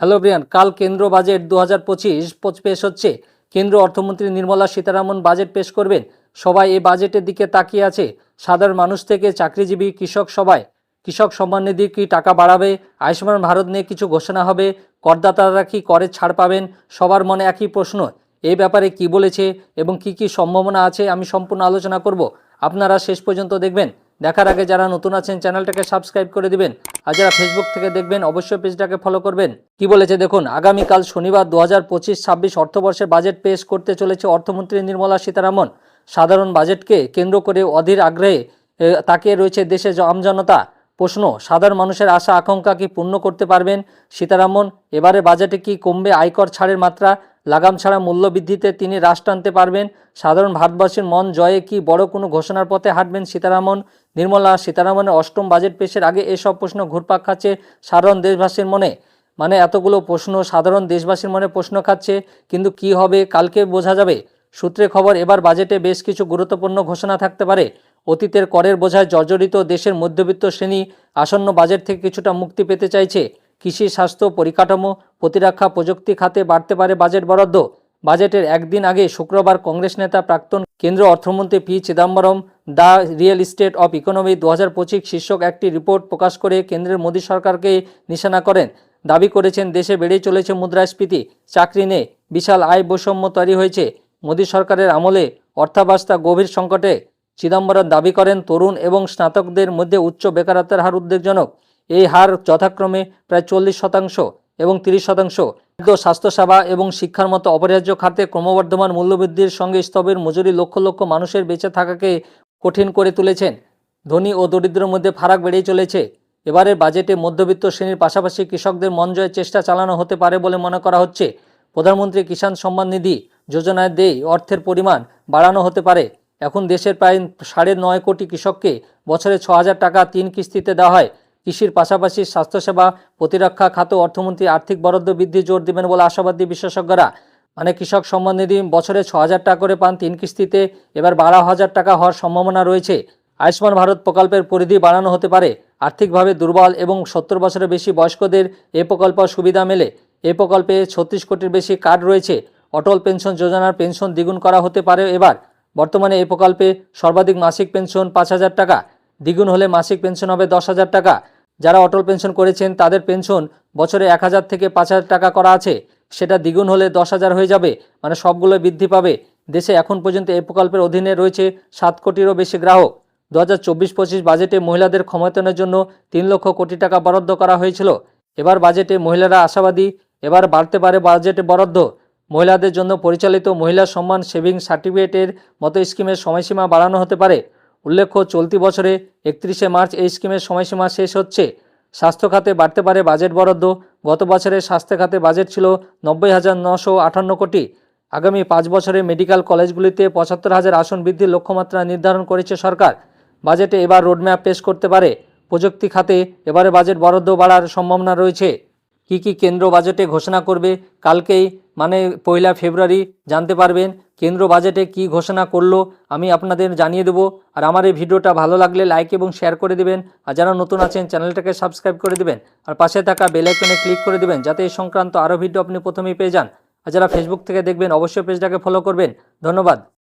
Hello Brian, কাল কেন্দ্র budget দু হাজার পঁচিশ পেশ হচ্ছে। কেন্দ্র অর্থমন্ত্রী নির্মলা সীতারামন বাজেট পেশ করবেন। সবাই এই বাজেটের দিকে তাকিয়ে আছে। সাধারণ মানুষ থেকে চাকরিজীবী কৃষক সবাই। কৃষক সম্মান নিধি কি টাকা বাড়াবে? আয়ুষ্মান ভারত নিয়ে কিছু ঘোষণা হবে? করদাতারা কি করের ছাড় পাবেন? সবার মনে একই প্রশ্ন। এই ব্যাপারে কি বলেছে এবং কি কি সম্ভাবনা আছে আমি সম্পূর্ণ আলোচনা করব। আপনারা শেষ পর্যন্ত দেখবেন। দেখার আগে যারা নতুন আছেন, চ্যানেলটাকে সাবস্ক্রাইব করে দিবেন। আর যারা ফেসবুক থেকে দেখবেন, অবশ্যই পেজটাকে ফলো করবেন। কি বলেছে দেখুন, আগামীকাল শনিবার দু হাজার পঁচিশ ছাব্বিশ অর্থবর্ষের বাজেট পেশ করতে চলেছে অর্থমন্ত্রী নির্মলা সীতারামন। সাধারণ বাজেটকে কেন্দ্র করে অধীর আগ্রহে তাকিয়ে রয়েছে দেশের আমজনতা প্রশ্ন, সাধারণ মানুষের আশা, আকাঙ্ক্ষা কি পূর্ণ করতে পারবেন সীতারামন? এবারে বাজেটে কি কমবে আয়কর ছাড়ের মাত্রা? লাগাম ছাড়া মূল্য বৃদ্ধিতে তিনি রাশ টানতে পারবেন। সাধারণ ভারতবাসীর মন জয়ে কি বড় কোনো ঘোষণার পথে হাঁটবেন সীতারামন? নির্মলা, সীতারামনের অষ্টম বাজেট পেশের আগে এসব প্রশ্ন ঘুরপাক খাচ্ছে সাধারণ দেশবাসীর মনে। মানে এতগুলো প্রশ্ন সাধারণ দেশবাসীর মনে প্রশ্ন খাচ্ছে, কিন্তু কি হবে, কালকে বোঝা যাবে। সূত্রে খবর, এবার বাজেটে বেশ কিছু গুরুত্বপূর্ণ ঘোষণা থাকতে পারে। অতীতের করের বোঝায় জর্জরিত দেশের মধ্যবিত্ত শ্রেণি আসন্ন বাজেট থেকে কিছুটা মুক্তি পেতে চাইছে। কৃষি, স্বাস্থ্য, পরিকাঠামো প্রতিরক্ষা প্রযুক্তি খাতে বাড়তে পারে বাজেট বরাদ্দ। বাজেটের একদিন আগে শুক্রবার কংগ্রেস নেতা প্রাক্তন কেন্দ্র অর্থমন্ত্রী P Chidambaram the real estate of economy দু হাজার পঁচিশ শীর্ষক একটি রিপোর্ট প্রকাশ করে কেন্দ্রের মোদী সরকারকে নিশানা করেন। দাবি করেছেন, দেশে বেড়েই চলেছে মুদ্রাস্ফীতি, চাকরি নেই, বিশাল আয় বৈষম্য তৈরি হয়েছে। মোদী সরকারের আমলে অর্থাবস্থা গভীর সংকটে চিদম্বরম দাবি করেন, তরুণ এবং স্নাতকদের মধ্যে উচ্চ বেকারত্বের হার উদ্বেগজনক। এই হার যথাক্রমে প্রায় চল্লিশ শতাংশ। এবং তিরিশ শতাংশ। স্বাস্থ্যসেবা এবং শিক্ষার মতো অপরিহার্য খাতে ক্রমবর্ধমান মূল্যবৃদ্ধির সঙ্গে স্তবের মজুরি লক্ষ লক্ষ মানুষের বেঁচে থাকাকে কঠিন করে তুলেছেন। ধনী ও দরিদ্রের মধ্যে ফারাক বেড়েই চলেছে। এবারের বাজেটে মধ্যবিত্ত শ্রেণির পাশাপাশি কৃষকদের মন জয়ের চেষ্টা চালানো হতে পারে বলে মনে করা হচ্ছে। প্রধানমন্ত্রী কিষাণ সম্মান নিধি যোজনায় দেয় অর্থের পরিমাণ বাড়ানো হতে পারে। এখন দেশের প্রায় সাড়ে নয় কোটি কৃষককে বছরে ছ হাজার টাকা তিন কিস্তিতে দেওয়া হয়। কৃষির পাশাপাশি স্বাস্থ্যসেবা, প্রতিরক্ষা খাত অর্থমন্ত্রী আর্থিক বরাদ্দ বৃদ্ধি জোর দেবেন বলে আশাবাদী বিশেষজ্ঞরা। মানে কৃষক সম্মান নিধি বছরে ছ হাজার টাকা করে পান তিন কিস্তিতে, এবার বারো হাজার টাকা হওয়ার সম্ভাবনা রয়েছে। আয়ুষ্মান ভারত প্রকল্পের পরিধি বাড়ানো হতে পারে। আর্থিকভাবে দুর্বল এবং সত্তর বছরের বেশি বয়স্কদের এ প্রকল্প সুবিধা মেলে। এ প্রকল্পে ছত্রিশ কোটির বেশি কার্ড রয়েছে। অটল পেনশন যোজনার পেনশন দ্বিগুণ করা হতে পারে এবার। বর্তমানে এই প্রকল্পে সর্বাধিক মাসিক পেনশন পাঁচ হাজার টাকা। দ্বিগুণ হলে মাসিক পেনশন হবে দশ হাজার টাকা। যারা অটল পেনশন করেছেন, তাদের পেনশন বছরে এক হাজার থেকে পাঁচ হাজার টাকা করা আছে। সেটা দ্বিগুণ হলে দশ হাজার হয়ে যাবে মানে সবগুলো বৃদ্ধি পাবে। দেশে এখন পর্যন্ত এই প্রকল্পের অধীনে রয়েছে সাত কোটিরও বেশি গ্রাহক। দু হাজার চব্বিশ পঁচিশ বাজেটে মহিলাদের ক্ষমতায়নের জন্য তিন লক্ষ কোটি টাকা বরাদ্দ করা হয়েছিল। এবার বাজেটে মহিলারা আশাবাদী, এবার বাড়তে পারে বাজেটে বরাদ্দ। মহিলাদের জন্য পরিচালিত মহিলা সম্মান সেভিংস সার্টিফিকেটের মতো স্কিমের সময়সীমা বাড়ানো হতে পারে। উল্লেখ্য, চলতি বছরে একত্রিশে মার্চ এই স্কিমের সময়সীমা শেষ হচ্ছে। স্বাস্থ্য খাতে বাড়তে পারে বাজেট বরাদ্দ। গত বছরে স্বাস্থ্য খাতে বাজেট ছিল নব্বই হাজার নশো আটান্ন কোটি। আগামী পাঁচ বছরে মেডিকেল কলেজগুলিতে পঁচাত্তর হাজার আসন বৃদ্ধির লক্ষ্যমাত্রা নির্ধারণ করেছে সরকার। বাজেটে এবার রোডম্যাপ পেশ করতে পারে। প্রযুক্তি খাতে এবারে বাজেট বরাদ্দ বাড়ার সম্ভাবনা রয়েছে। কি কি কেন্দ্র বাজেটে ঘোষণা করবে, কালকেই মানে পয়লা ফেব্রুয়ারি, জানতে পারবেন। কেন্দ্র বাজেটে কি ঘোষণা করল, আমি আপনাদের জানিয়ে দেবো। আর আমার এই ভিডিওটা ভালো লাগলে লাইক এবং শেয়ার করে দেবেন। আর যারা নতুন আছেন, চ্যানেলটাকে সাবস্ক্রাইব করে দেবেন। আর পাশে থাকা বেলাইকনে ক্লিক করে দেবেন, যাতে এই সংক্রান্ত আরও ভিডিও আপনি প্রথমেই পেয়ে যান। আর যারা ফেসবুক থেকে দেখবেন, অবশ্যই পেজটাকে ফলো করবেন। ধন্যবাদ।